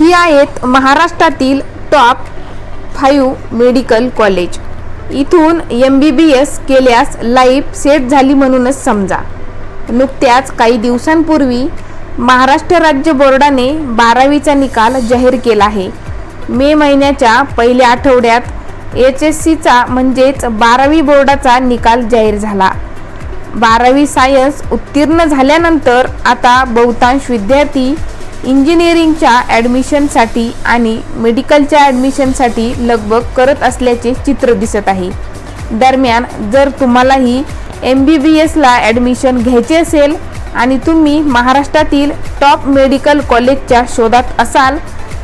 ही आहेत महाराष्ट्रातील top five medical college इथून एम बी बी एस केल्यास लाईफ सेट झाली म्हणूनच समजा. नुकत्याच काही दिवसांपूर्वी महाराष्ट्र राज्य बोर्डाने बारावीचा निकाल जाहीर केला आहे. मे महिन्याच्या पहिल्या आठवड्यात एच एस सीचा म्हणजेच बारावी बोर्डाचा निकाल जाहीर झाला. बारावी सायन्स उत्तीर्ण झाल्यानंतर आता बहुतांश विद्यार्थी इंजिनिअरिंगच्या ॲडमिशनसाठी आणि मेडिकलच्या ॲडमिशनसाठी लगबग करत असल्याचे चित्र दिसत आहे. दरम्यान जर तुम्हालाही एम बी बी एसला ॲडमिशन घ्यायचे असेल आणि तुम्ही महाराष्ट्रातील टॉप मेडिकल कॉलेजच्या शोधात असाल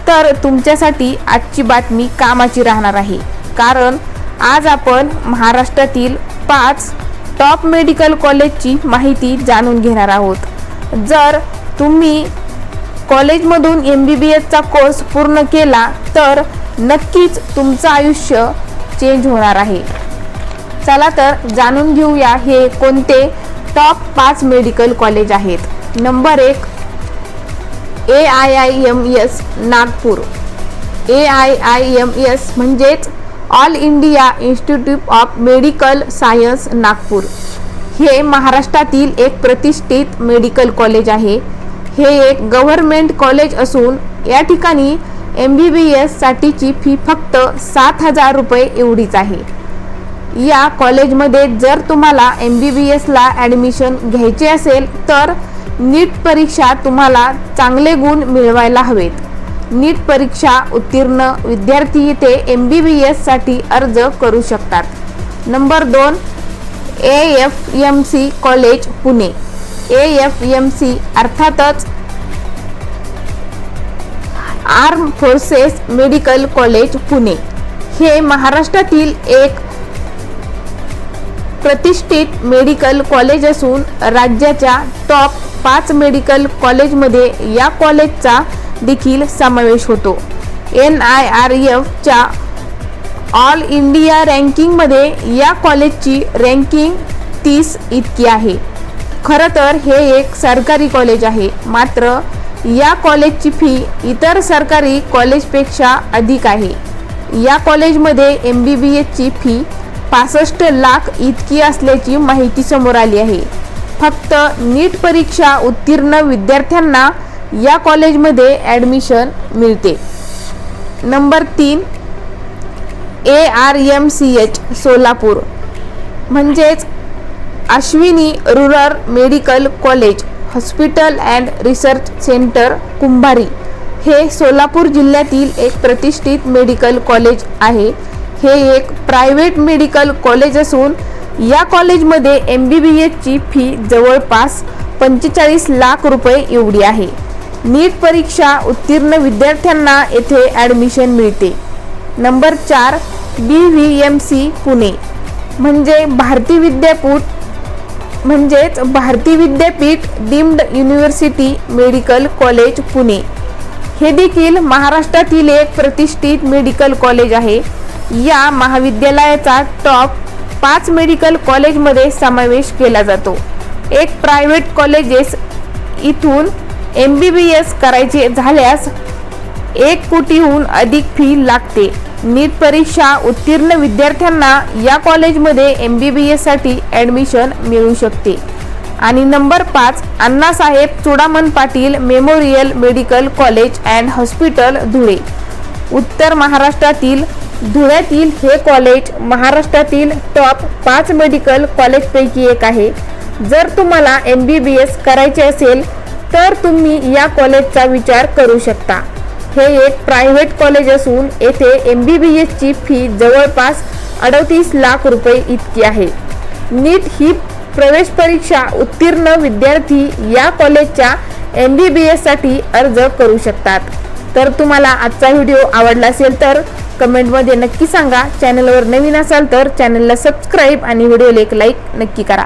तर तुमच्यासाठी आजची बातमी कामाची राहणार आहे. कारण आज आपण महाराष्ट्रातील पाच टॉप मेडिकल कॉलेजची माहिती जाणून घेणार आहोत. जर तुम्ही कॉलेजमधून एम बी बी एसचा कोर्स पूर्ण केला तर नक्कीच तुमचं आयुष्य चेंज होणार आहे. चला तर जाणून घेऊया हे कोणते टॉप पाच मेडिकल कॉलेज आहेत. नंबर एक A I I M S Nagpur. A I I M S म्हणजेच all India institute of medical science Nagpur. हे महाराष्ट्रातील एक प्रतिष्ठित मेडिकल कॉलेज आहे. हे एक गव्हर्मेंट कॉलेज असून या ठिकाणी एम बी बी एससाठीची फी फक्त सात हजार रुपये एवढीच आहे. या कॉलेजमध्ये जर तुम्हाला एम बी बी एसला ॲडमिशन घ्यायचे असेल तर नीट परीक्षा तुम्हाला चांगले गुण मिळवायला हवेत. नीट परीक्षा उत्तीर्ण विद्यार्थी इथे एम बी बी एससाठी अर्ज करू शकतात. नंबर दोन A F M C college Pune. A F M C अर्थातच arm forces medical college Pune हे महाराष्ट्रातील एक प्रतिष्ठित मेडिकल कॉलेज असून राज्याच्या टॉप पाच मेडिकल कॉलेजमध्ये या कॉलेजचा देखील समावेश होतो. एन आय आर एफच्या ऑल इंडिया रँकिंगमध्ये या कॉलेजची रँकिंग तीस इतकी आहे. खरं तर हे एक सरकारी कॉलेज आहे. मात्र या कॉलेजची फी इतर सरकारी कॉलेजपेक्षा अधिक आहे. या कॉलेजमध्ये एम बी बी एसची फी पासष्ट लाख इतकी असल्याची माहिती समोर आली आहे. फक्त नीट परीक्षा उत्तीर्ण विद्यार्थ्यांना या कॉलेजमध्ये ॲडमिशन मिळते. नंबर तीन A R M C H Solapur. म्हणजेच Ashwini rural medical college hospital and research centre Kumbhari. हे सोलापूर जिल्ह्यातील एक प्रतिष्ठित मेडिकल कॉलेज आहे. हे एक प्रायव्हेट मेडिकल कॉलेज असून या कॉलेजमध्ये एम बी बी एसची फी जवळपास पंचेचाळीस लाख रुपये एवढी आहे. नीट परीक्षा उत्तीर्ण विद्यार्थ्यांना येथे ॲडमिशन मिळते. नंबर चार B V M C Pune. म्हणजे भारती विद्यापीठ म्हणजेच Bharati Vidyapeeth deemed university medical college Pune. हे देखील महाराष्ट्रातील एक प्रतिष्ठित मेडिकल कॉलेज आहे. या महाविद्यालयाचा टॉप पाच मेडिकल कॉलेजमध्ये समावेश केला जातो. एक प्रायव्हेट कॉलेजेस इथून एम बी बी एस करायचे झाल्यास एक कोटीहून अधिक फी लागते. नीट परीक्षा उत्तीर्ण विद्यार्थ्यांना या कॉलेजमध्ये एम बी बी एससाठी ॲडमिशन मिळू शकते. आणि नंबर पाच Annasaheb Chudaman Patil memorial medical college and hospital Dhule. उत्तर महाराष्ट्रातील धुळ्यातील हे कॉलेज महाराष्ट्रातील टॉप पाच मेडिकल कॉलेजपैकी एक आहे. जर तुम्हाला एम बी बी एस करायचे असेल तर तुम्ही या कॉलेजचा विचार करू शकता. हे एक प्रायव्हेट कॉलेज असून येथे एम बी बी एसची फी जवळपास अडतीस लाख रुपये इतकी आहे. नीट ही प्रवेश परीक्षा उत्तीर्ण विद्यार्थी या कॉलेजच्या एम बी बी एससाठी अर्ज करू शकतात. तर तुम्हाला आजचा व्हिडिओ आवडला असेल तर कमेंटमध्ये नक्की सांगा. चॅनलवर नवीन असाल तर चॅनलला सबस्क्राईब आणि व्हिडिओला एक लाईक नक्की करा.